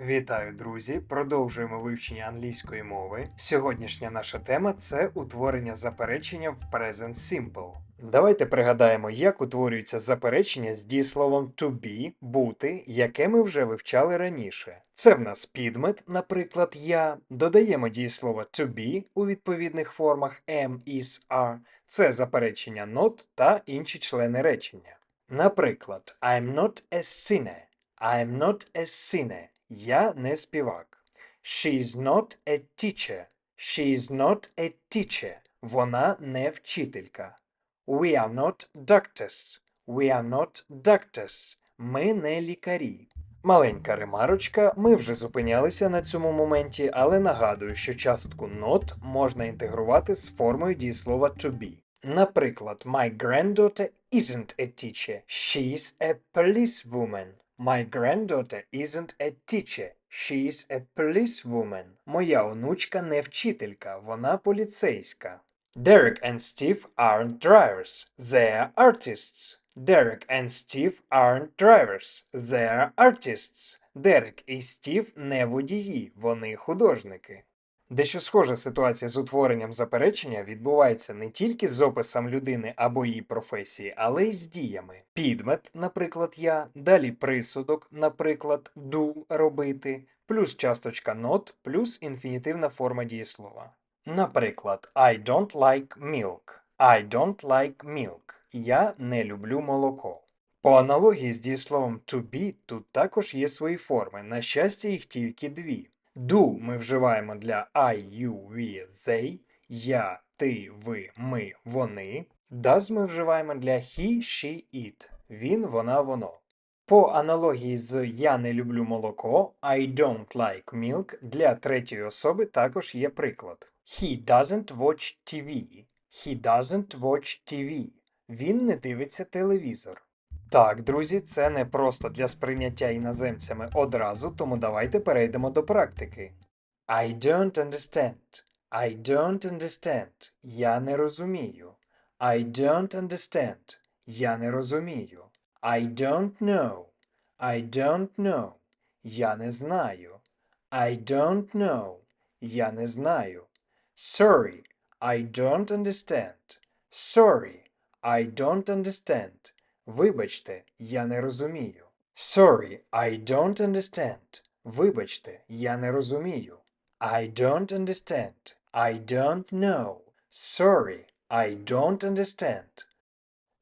Вітаю, друзі! Продовжуємо вивчення англійської мови. Сьогоднішня наша тема це утворення заперечення в Present Simple. Давайте пригадаємо, як утворюється заперечення з дієсловом to be бути, яке ми вже вивчали раніше. Це в нас підмет, наприклад, я. Додаємо дієслово to be у відповідних формах am, is, are. Це заперечення not та інші члени речення. Наприклад, I'm not a singer. I'm not a singer. Я не співак. She's not a teacher. She's not a teacher. Вона не вчителька. We are not doctors. We are not doctors. Ми не лікарі. Маленька ремарочка, ми вже зупинялися на цьому моменті, але нагадую, що частку not можна інтегрувати з формою дієслова to be. Наприклад, my granddaughter isn't a teacher. She's a policewoman. My granddaughter isn't a teacher. She's a policewoman. Моя онучка не вчителька, вона поліцейська. Derek and Steve aren't drivers. They're artists. Derek and Steve aren't drivers. They're artists. Дерек і Стів не водії, вони художники. Дещо схожа ситуація з утворенням заперечення відбувається не тільки з описом людини або її професії, але й з діями. Підмет, наприклад, я, далі присудок, наприклад, do робити, плюс часточка not, плюс інфінітивна форма дієслова. Наприклад, I don't like milk. I don't like milk. Я не люблю молоко. По аналогії з дієсловом to be тут також є свої форми. На щастя, їх тільки дві. Do ми вживаємо для I, you, we, they, я, ти, ви, ми, вони. Does ми вживаємо для he, she, it. Він, вона, воно. По аналогії з я не люблю молоко, I don't like milk для третьої особи також є приклад. He doesn't watch TV. He doesn't watch TV. Він не дивиться телевізор. Так, друзі, це не просто для сприйняття іноземцями одразу, тому давайте перейдемо до практики. I don't understand. I don't understand. Я не розумію. I don't understand. Я не розумію. I don't know. I don't know. Я не знаю. I don't know. Я не знаю. Sorry. I don't understand. Sorry. I don't understand. Вибачте, я не розумію. Sorry, I don't understand. Вибачте, я не розумію. I don't understand. I don't know. Sorry, I don't understand.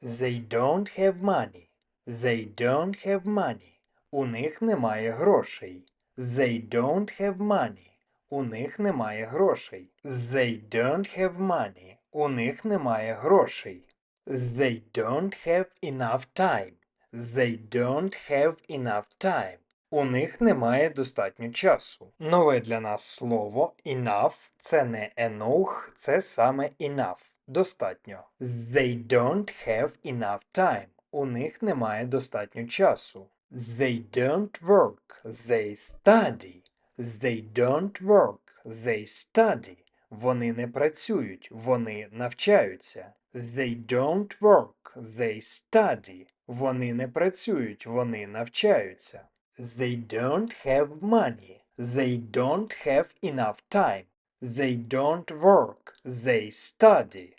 They don't have money. They don't have money. У них немає грошей. They don't have money. У них немає грошей. They don't have money. У них немає грошей. They don't have enough time. They don't have enough time. У них немає достатньо часу. Нове для нас слово enough це не enough, це саме enough. Достатньо. They don't have enough time. У них немає достатньо часу. They don't work. They study. They don't work. They study. Вони не працюють, вони навчаються. They don't work, they study. Вони не працюють, вони навчаються. They don't have money. They don't have enough time. They don't work, they study.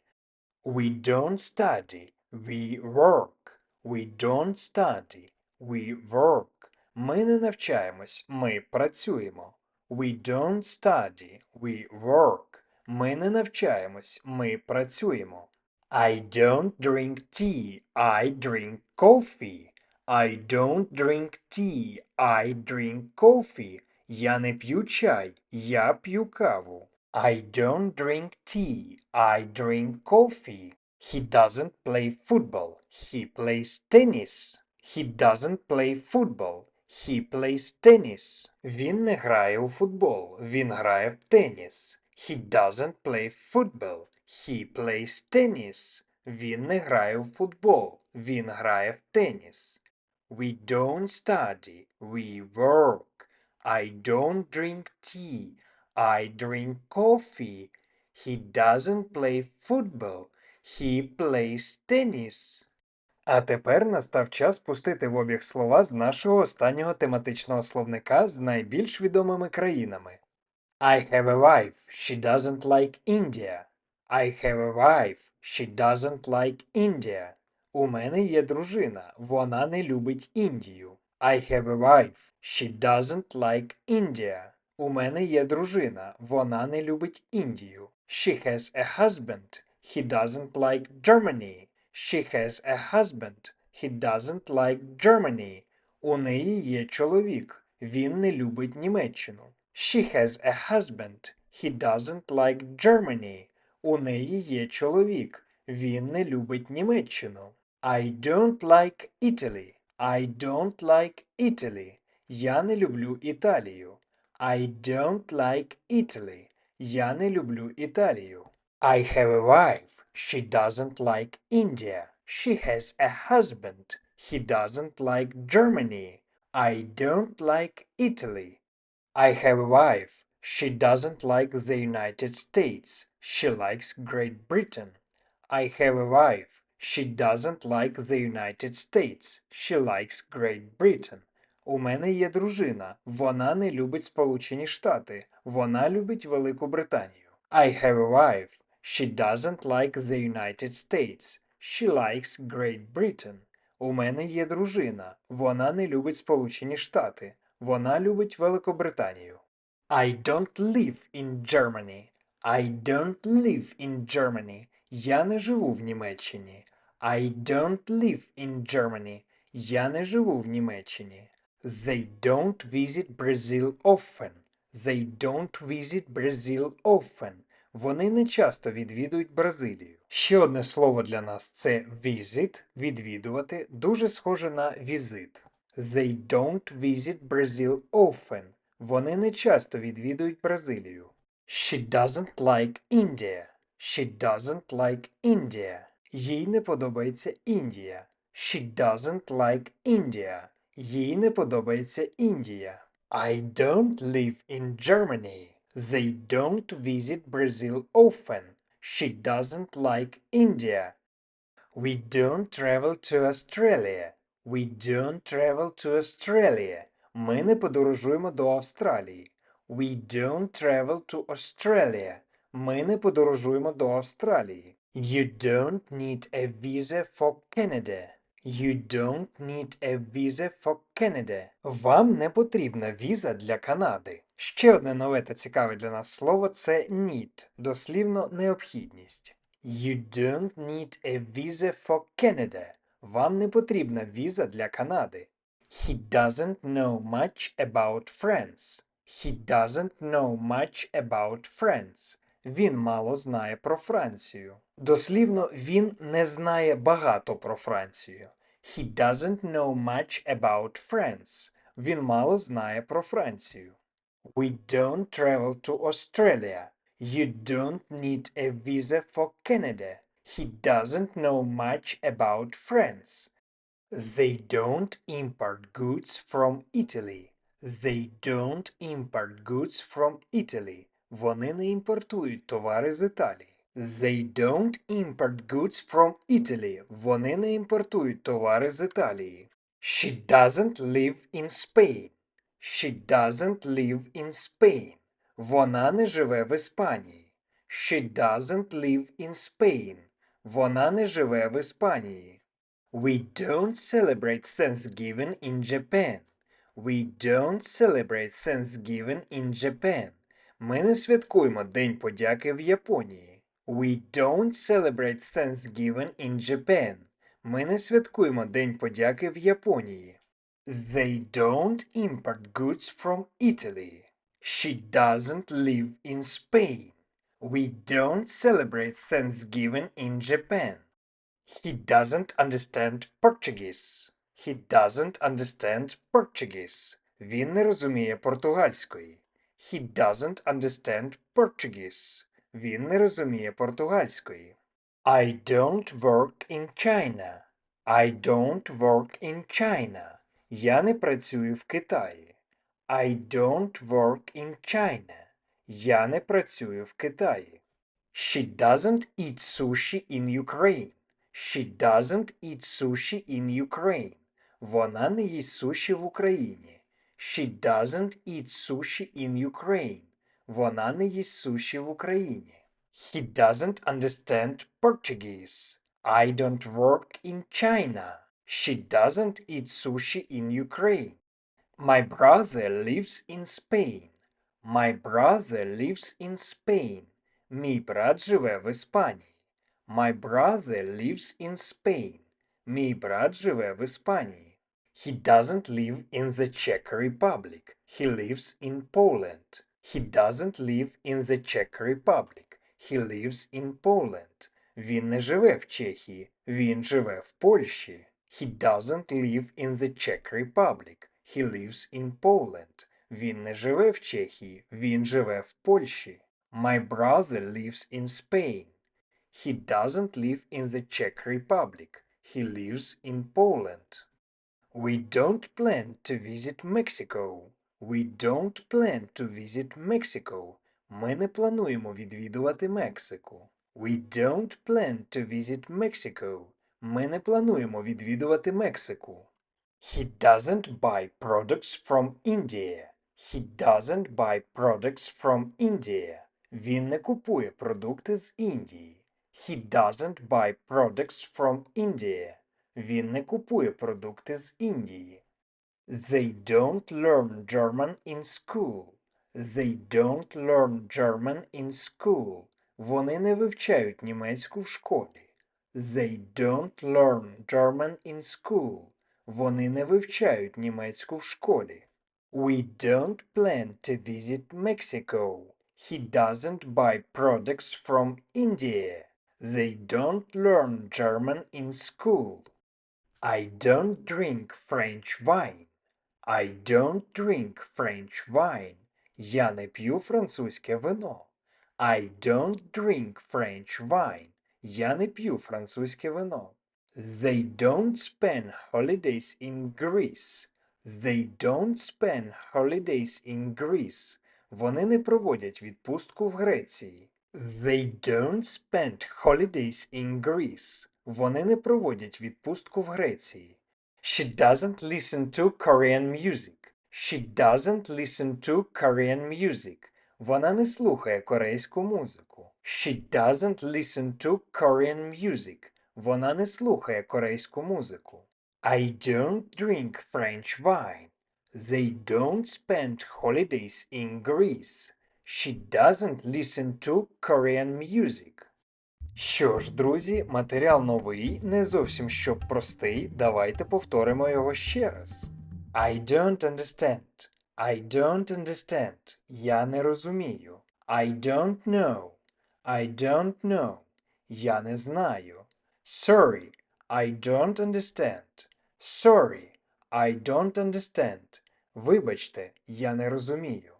We don't study, we work. We don't study, we work. Ми не навчаємось, ми працюємо. We don't study, we work. Ми не навчаємось, ми працюємо. I don't drink tea, I drink coffee. I don't drink tea, I drink coffee. Я не п'ю чай, я п'ю каву. I don't drink tea, I drink coffee. He doesn't play football, he plays tennis. He doesn't play football, he plays tennis. Він не грає у футбол, він грає в теніс. He doesn't play football, he plays tennis. Він не грає в футбол, він грає в теніс. We don't study, we work. I don't drink tea, I drink coffee. He doesn't play football, he plays tennis. А тепер настав час пустити в обіг слова з нашого останнього тематичного словника з найбільш відомими країнами. I have a wife. She doesn't like India. I have a wife. She doesn't like India. У мене є дружина. Вона не любить Індію. I have a wife. She doesn't like India. У мене є дружина. Вона не любить Індію. She has a husband. He doesn't like Germany. She has a husband. He doesn't like Germany. У неї є чоловік. Він не любить Німеччину. She has a husband. He doesn't like Germany. У неї є чоловік. Він не любить Німеччину. I don't like Italy. I don't like Italy. Я не люблю Італію. I don't like Italy. Я не люблю Італію. I have a wife. She doesn't like India. She has a husband. He doesn't like Germany. I don't like Italy. I have a wife. She doesn't like the United States. She likes Great Britain. I have a wife. She doesn't like the United States. She likes Great Britain. У мене є дружина. Вона не любить Сполучені Штати. Вона любить Велику Британію. I have a wife. She doesn't like the United States. She likes Great Britain. У мене є дружина. Вона не любить Сполучені Штати. Вона любить Великобританію. I don't live in Germany. I don't live in Germany. Я не живу в Німеччині. I don't live in Germany. Я не живу в Німеччині. They don't visit Brazil often. They don't visit Brazil often. Вони не часто відвідують Бразилію. Ще одне слово для нас це visit, відвідувати, дуже схоже на візит. They don't visit Brazil often. Вони не часто відвідують Бразилію. She doesn't like India. She doesn't like India. Їй не подобається Індія. She doesn't like India. Їй не подобається Індія. I don't live in Germany. They don't visit Brazil often. She doesn't like India. We don't travel to Australia. We don't travel to Australia. Ми не подорожуємо до Австралії. We don't travel to Australia. Ми не подорожуємо до Австралії. You don't need a visa for Canada. You don't need a visa for Canada. Вам не потрібна віза для Канади. Ще одне нове та цікаве для нас слово це need, дослівно необхідність. You don't need a visa for Canada. Вам не потрібна віза для Канади. He doesn't know much about France. He doesn't know much about France. Він мало знає про Францію. Дослівно, він не знає багато про Францію. He doesn't know much about France. Він мало знає про Францію. We don't travel to Australia. You don't need a visa for Canada. He doesn't know much about France. They don't import goods from Italy. They don't import goods from Italy. Вони не імпортують товари з Італії. They don't import goods from Italy. Вони не імпортують товари з Італії. She doesn't live in Spain. She doesn't live in Spain. Вона не живе в Іспанії. She doesn't live in Spain. Вона не живе в Іспанії. We don't celebrate Thanksgiving in Japan. We don't celebrate Thanksgiving in Japan. Ми не святкуємо День подяки в Японії. We don't celebrate Thanksgiving in Japan. Ми не святкуємо День подяки в Японії. They don't import goods from Italy. She doesn't live in Spain. We don't celebrate Thanksgiving in Japan. He doesn't understand Portuguese. He doesn't understand Portuguese. Він не розуміє португальської. He doesn't understand Portuguese. Він не розуміє португальської. I don't work in China. I don't work in China. Я не працюю в Китаї. I don't work in China. Я не працюю в Китаї. She doesn't eat sushi in Ukraine. She doesn't eat sushi in Ukraine. Вона не їсть суші в Україні. She doesn't eat sushi in Ukraine. Вона не їсть суші в Україні. He doesn't understand Portuguese. I don't work in China. She doesn't eat sushi in Ukraine. My brother lives in Spain. My brother lives in Spain. Мій брат живе в Іспанії. My brother lives in Spain. Мій брат живе в Іспанії. He doesn't live in the Czech Republic. He lives in Poland. He doesn't live in the Czech Republic. He lives in Poland. Він не живе в Чехії. Він живе в Польщі. He doesn't live in the Czech Republic. He lives in Poland. Він не живе в Чехії. Він живе в Польщі. My brother lives in Spain. He doesn't live in the Czech Republic. He lives in Poland. We don't plan to visit Mexico. We don't plan to visit Mexico. Ми не плануємо відвідувати Мексику. We don't plan to visit Mexico. Ми не плануємо відвідувати Мексику. He doesn't buy products from India. He doesn't buy products from India. Він не купує продукти з Індії. He doesn't buy products from India. Він не купує продукти з Індії. They don't learn German in school. They don't learn German in school. Вони не вивчають німецьку в школі. They don't learn German in school. Вони не вивчають німецьку в школі. We don't plan to visit Mexico. He doesn't buy products from India. They don't learn German in school. I don't drink French wine. I don't drink French wine. Я не п'ю французьке вино. I don't drink French wine. Я не п'ю французьке вино. They don't spend holidays in Greece. They don't spend holidays in Greece. Вони не проводять відпустку в Греції. They don't spend holidays in Greece. Вони не проводять відпустку в Греції. She doesn't listen to Korean music. She doesn't listen to Korean music. Вона не слухає корейську музику. She doesn't listen to Korean music. Вона не слухає корейську музику. I don't drink French wine. They don't spend holidays in Greece. She doesn't listen to Korean music. Що ж, друзі, матеріал новий, не зовсім що простий. Давайте повторимо його ще раз. I don't understand. I don't understand. Я не розумію. I don't know. I don't know. Я не знаю. Sorry. I don't understand. Sorry. I don't understand. Вибачте, я не розумію.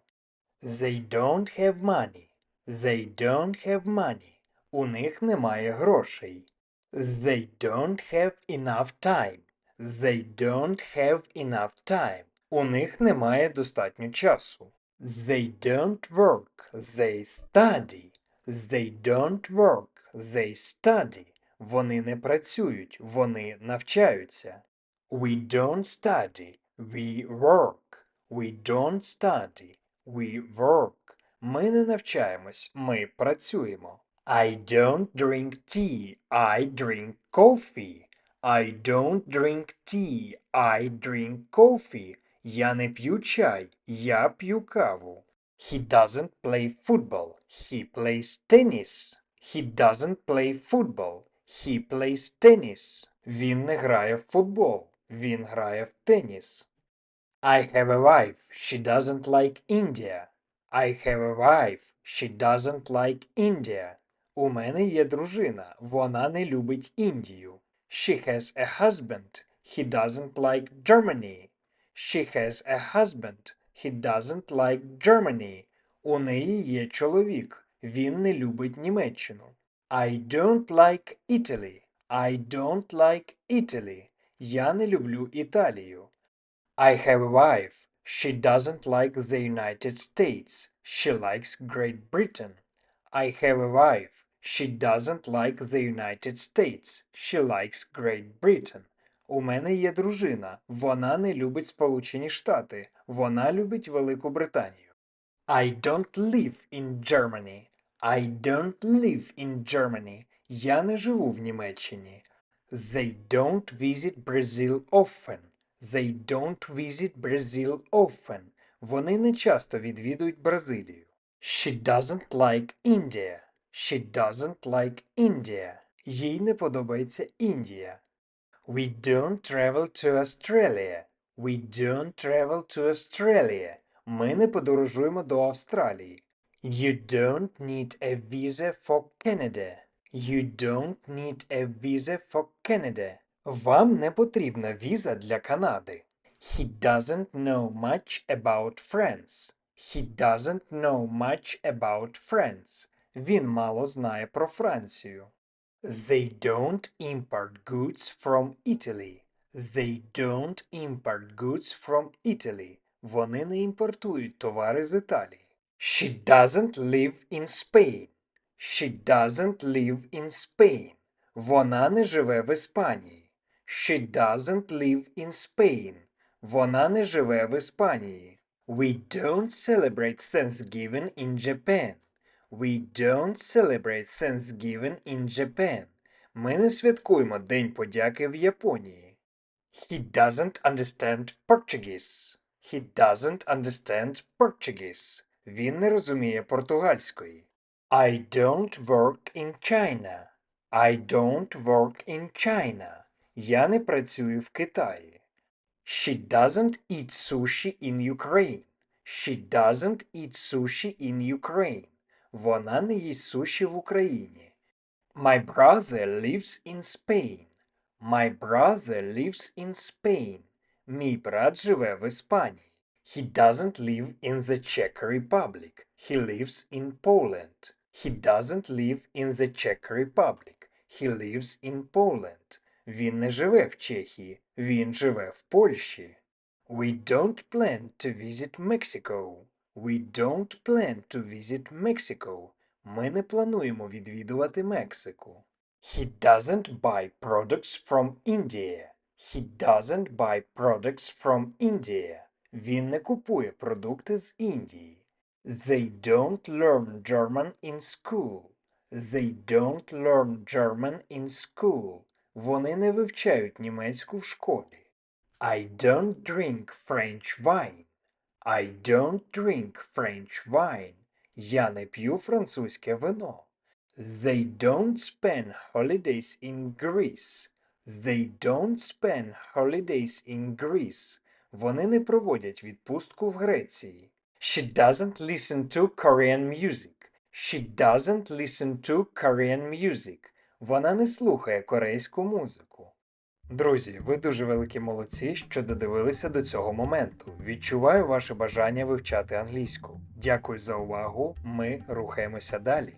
They don't have money. They don't have money. У них немає грошей. They don't have enough time. They don't have enough time. У них немає достатньо часу. They don't work. They study. They don't work. They study. Вони не працюють. Вони навчаються. We don't study. We work. We don't study. We work. Ми не навчаємось. Ми працюємо. I don't drink tea. I drink coffee. I don't drink tea. I drink coffee. Я не п'ю чай. Я п'ю каву. He doesn't play football. He plays tennis. He doesn't play football. He plays tennis. Він не грає в футбол. Він грає в теніс. I have a wife. She doesn't like India. I have a wife. She doesn't like India. У мене є дружина. Вона не любить Індію. She has a husband. He doesn't like Germany. She has a husband. He doesn't like Germany. У неї є чоловік. Він не любить Німеччину. I don't like Italy. I don't like Italy. Я не люблю Італію. I have a wife. She doesn't like the United States. She likes Great Britain. I have a wife. She doesn't like the United States. She likes Great Britain. У мене є дружина. Вона не любить Сполучені Штати. Вона любить Велику Британію. I don't live in Germany. I don't live in Germany. Я не живу в Німеччині. They don't visit Brazil often. They don't visit Brazil often. Вони не часто відвідують Бразилію. She doesn't like India. She doesn't like India. Їй не подобається Індія. We don't travel to Australia. We don't travel to Australia. Ми не подорожуємо до Австралії. You don't need a visa for Canada. You don't need a visa for Canada. Вам не потрібна віза для Канади. He doesn't know much about France. He doesn't know much about France. Він мало знає про Францію. They don't import goods from Italy. They don't import goods from Italy. Вони не імпортують товари з Італії. She doesn't live in Spain. She doesn't live in Spain. Вона не живе в Іспанії. She doesn't live in Spain. Вона не живе в Іспанії. We don't celebrate Thanksgiving in Japan. We don't celebrate Thanksgiving in Japan. Ми не святкуємо День подяки в Японії. He doesn't understand Portuguese. He doesn't understand Portuguese. Він не розуміє португальської. I don't work in China. I don't work in China. Я не працюю в Китаї. She doesn't eat sushi in Ukraine. She doesn't eat sushi in Ukraine. Вона не їсть суші в Україні. My brother lives in Spain. My brother lives in Spain. Мій брат живе в Іспанії. He doesn't live in the Czech Republic. He lives in Poland. He doesn't live in the Czech Republic. He lives in Poland. Він не живе в Чехії. Він живе в Польщі. We don't plan to visit Mexico. We don't plan to visit Mexico. Ми не плануємо відвідувати Мексику. He doesn't buy products from India. He doesn't buy products from India. Він не купує продукти з Індії. They don't learn German in school. They don't learn German in school. Вони не вивчають німецьку в школі. I don't drink French wine. I don't drink French wine. Я не п'ю французьке вино. They don't spend holidays in Greece. They don't spend holidays in Greece. Вони не проводять відпустку в Греції. She doesn't listen to Korean music. She doesn't listen to Korean music. Вона не слухає корейську музику. Друзі, ви дуже великі молодці, що додивилися до цього моменту. Відчуваю ваше бажання вивчати англійську. Дякую за увагу. Ми рухаємося далі.